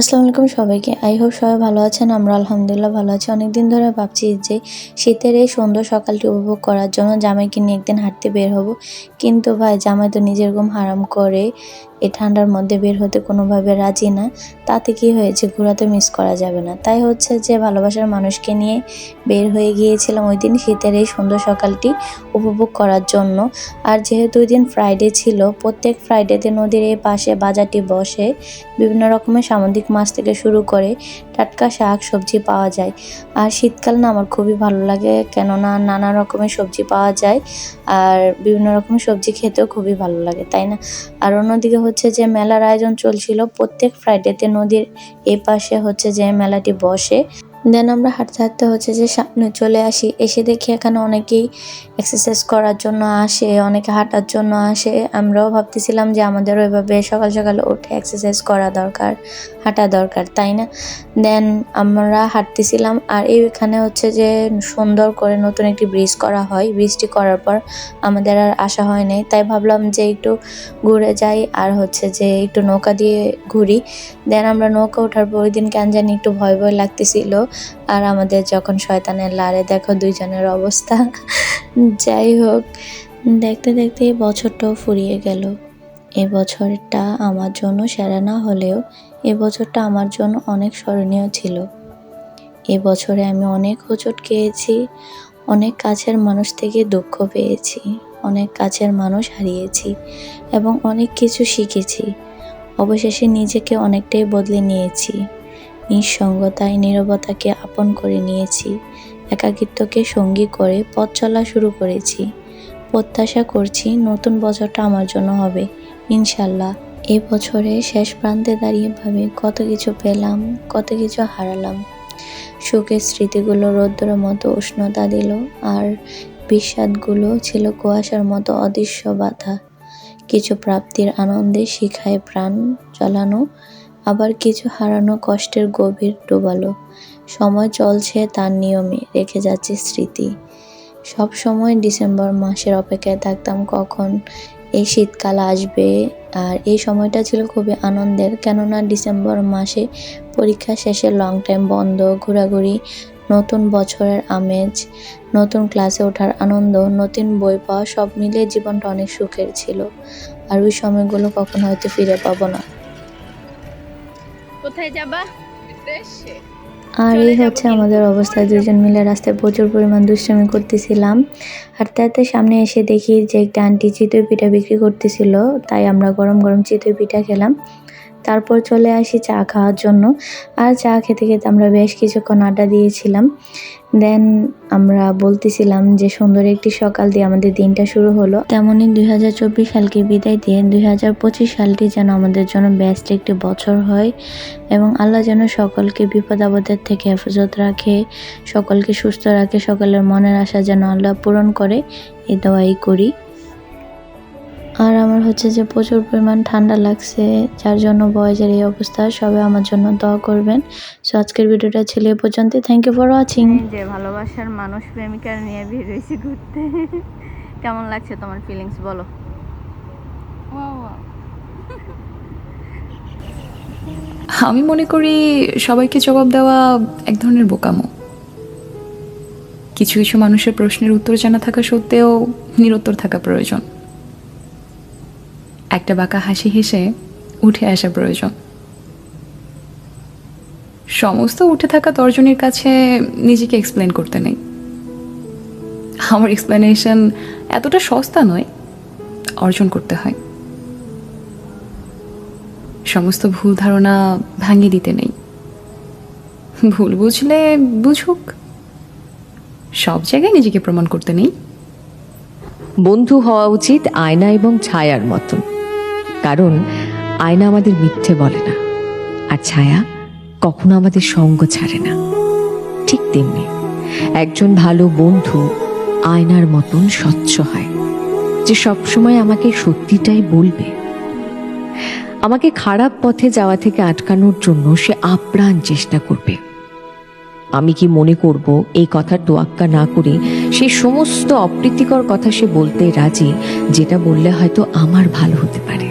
আসসালামু আলাইকুম সবাইকে। আই হোপ সবাই ভালো আছেন, আমরা আলহামদুলিল্লাহ ভালো আছি। অনেকদিন ধরে ভাবছি যে শীতের এই সুন্দর সকালটি উপভোগ করার জন্য জামাইকে নিয়ে একদিন হাঁটতে বের হব। কিন্তু ভাই, জামাই তো নিজের ঘুম হারাম করে এই ঠান্ডার মধ্যে বের হতে কোনোভাবে রাজি না। তাতে কি হয়েছে? ঘোরা তো মিস করা যাবে না। তাই হচ্ছে যে ভালোবাসার মানুষকে নিয়ে বের হয়ে গিয়েছিলাম ওই দিন শীতের এই সুন্দর সকালটি উপভোগ করার জন্য। আর যেহেতু ওই দিন ফ্রাইডে ছিল, প্রত্যেক ফ্রাইডেতে নদীর এই পাশে বাজারটি বসে বিভিন্ন রকমের সামুদ্রিক মাছ থেকে শুরু করে টাটকা শাক, সবজি পাওয়া যায়। আর শীতকাল না আমার খুবই ভালো লাগে, কেননা নানা রকমের সবজি পাওয়া যায়। আর বিভিন্ন রকমের সবজি খেতেও খুবই ভালো লাগে, তাই না? আর অন্যদিকে হচ্ছে যে মেলার আয়োজন চলছিল প্রত্যেক ফ্রাইডেতে নদীর এপাশে হচ্ছে যে মেলাটি বসে। দেন আমরা হাঁটতে হাঁটতে হচ্ছে যে সামনে চলে আসি। এসে দেখি এখানে অনেকেই এক্সারসাইজ করার জন্য আসে, অনেকে হাঁটার জন্য আসে। আমরাও ভাবতেছিলাম যে আমাদের ওইভাবে সকাল সকাল উঠে এক্সারসাইজ করা দরকার, হাঁটা দরকার, তাই না? দেন আমরা হাঁটতেছিলাম আর এইখানে হচ্ছে যে সুন্দর করে নতুন একটি ব্রিজ করা হয়। ব্রিজটি করার পর আমাদের আর আসা হয় নাই। তাই ভাবলাম যে একটু ঘুরে যাই আর হচ্ছে যে একটু নৌকা দিয়ে ঘুরি। দেন আমরা নৌকা ওঠার পর ওই দিন কেন জানি একটু ভয় ভয় লাগতেছিল। আর আমাদের যখন শয়তানের লারে, দেখো দুইজনের অবস্থা। যাই হোক, দেখতে দেখতে এই বছরটাও ফুরিয়ে গেল। এ বছরটা আমার জন্য সেরা না হলেও এ বছরটা আমার জন্য অনেক স্মরণীয় ছিল। এ বছরে আমি অনেক হোঁচট খেয়েছি, অনেক কাছের মানুষ থেকে দুঃখ পেয়েছি, অনেক কাছের মানুষ হারিয়েছি এবং অনেক কিছু শিখেছি। অবশেষে নিজেকে অনেকটাই বদলে নিয়েছি। নিঃসঙ্গতায় নীরবতাকে আপন করে নিয়েছি। একাকিত্বকে সঙ্গী করে পথ চলা শুরু করেছি। প্রত্যাশা করছি নতুন বছরটা আমার জন্য হবে। ইনশাল্লাহ এ বছরে শেষ প্রান্তে দাঁড়িয়ে ভাবে কত কিছু পেলাম, কত কিছু হারালাম। সুখের স্মৃতিগুলো রৌদ্রের মতো উষ্ণতা দিল আর বিষাদগুলো ছিল কুয়াশার মতো অদৃশ্য বাধা। কিছু প্রাপ্তির আনন্দে শিখায় প্রাণ চালানো আবার কিছু হারানো কষ্টের গভীর ডোবালো। সময় চলছে তার নিয়মে, রেখে যাচ্ছে স্মৃতি। সব সময় ডিসেম্বর মাসের অপেক্ষায় থাকতাম কখন এই শীতকাল আসবে, আর এই সময়টা ছিল খুবই আনন্দের। কেননা ডিসেম্বর মাসে পরীক্ষা শেষে লং টাইম বন্ধ, ঘোরাঘুরি, নতুন বছরের আমেজ, নতুন ক্লাসে ওঠার আনন্দ, নতুন বই পাওয়া, সব মিলিয়ে জীবনটা অনেক সুখের ছিল। আর ওই সময়গুলো কখন হয়তো ফিরে পাবো না। কোথায় যাবা? দেশে আর এই হচ্ছে আমাদের অবস্থা দুজন মিলে রাস্তায় প্রচুর পরিমাণ দুষ্টামি করতেছিলাম। আর তাতে সামনে এসে দেখি যে একটা আন্টি চিতই পিঠা বিক্রি করতেছিল তাই আমরা গরম গরম চিতই পিঠা খেলাম। তারপর চলে আসি চা খাওয়ার জন্য। আর চা খেতে খেতে আমরা বেশ কিছুক্ষণ আড্ডা দিয়েছিলাম। দেন আমরা বলতেছিলাম যে, সুন্দর একটি সকাল দিয়ে আমাদের দিনটা শুরু হলো। তেমনই দুই হাজার চব্বিশ সালকে বিদায় দিয়ে দুই হাজার পঁচিশ সালটি যেন আমাদের জন্য ব্যস্ত একটি বছর হয় এবং আল্লাহ যেন সকলকে বিপদ আপদের থেকে হেফাজত রাখে, সকলকে সুস্থ রাখে, সকলের মনের আশা যেন আল্লাহ পূরণ করে। এ দোয়াই করি। আমার হচ্ছে যে প্রচুর পরিমাণ ঠান্ডা লাগছে যার জন্য বয়সের এই অবস্থা। সবাই আমার জন্য দোয়া করবেন। সো আজকের ভিডিওটা ছিল এ পর্যন্ত থ্যাংক ইউ ফর ওয়াচিং যে ভালোবাসার মানুষ প্রেমিকার নিয়ে বের হয়েছি ঘুরতে। কেমন লাগছে তোমার ফিলিংস বলো? আমি মনে করি সবাইকে জবাব দেওয়া এক ধরনের বোকামো। কিছু কিছু মানুষের প্রশ্নের উত্তর জানা থাকা সত্ত্বেও নিরুত্তর থাকা প্রয়োজন। একটা বাঁকা হাসি হেসে উঠে আসা প্রয়োজন। সমস্ত উঠে থাকা তর্জনীর কাছে নিজেকে এক্সপ্লেন করতে নেই। আমার এক্সপ্লেনেশন এতটা সস্তা নয়, অর্জন করতে হয়। সমস্ত ভুল ধারণা ভাঙিয়ে দিতে নেই। ভুল বুঝলে বুঝুক। সব জায়গায় নিজেকে প্রমাণ করতে নেই। বন্ধু হওয়া উচিত আয়না এবং ছায়ার মতন। কারণ আয়না আমাদের মিথ্যে বলে না, আর ছায়া কখনো আমাদের সঙ্গ ছাড়ে না। ঠিক তেমনি একজন ভালো বন্ধু আয়নার মতন স্বচ্ছ হয়, যে সবসময় আমাকে সত্যিটাই বলবে। আমাকে খারাপ পথে যাওয়া থেকে আটকানোর জন্য সে আপ্রাণ চেষ্টা করবে। আমি কি মনে করব এই কথার তোয়াক্কা না করে সে সমস্ত অপ্রীতিকর কথা সে বলতে রাজি, যেটা বললে হয়তো আমার ভালো হতে পারে।